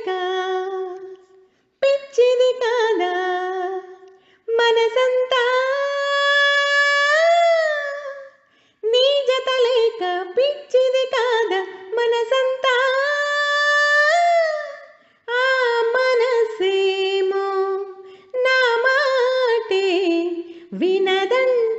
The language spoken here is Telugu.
పిచ్చుక పిచ్చిది కాదా మనసంతా నీజత లేక పిచ్చిది కాదా మనసంతా. ఆ మనసేమో నా మాటే వినదండి.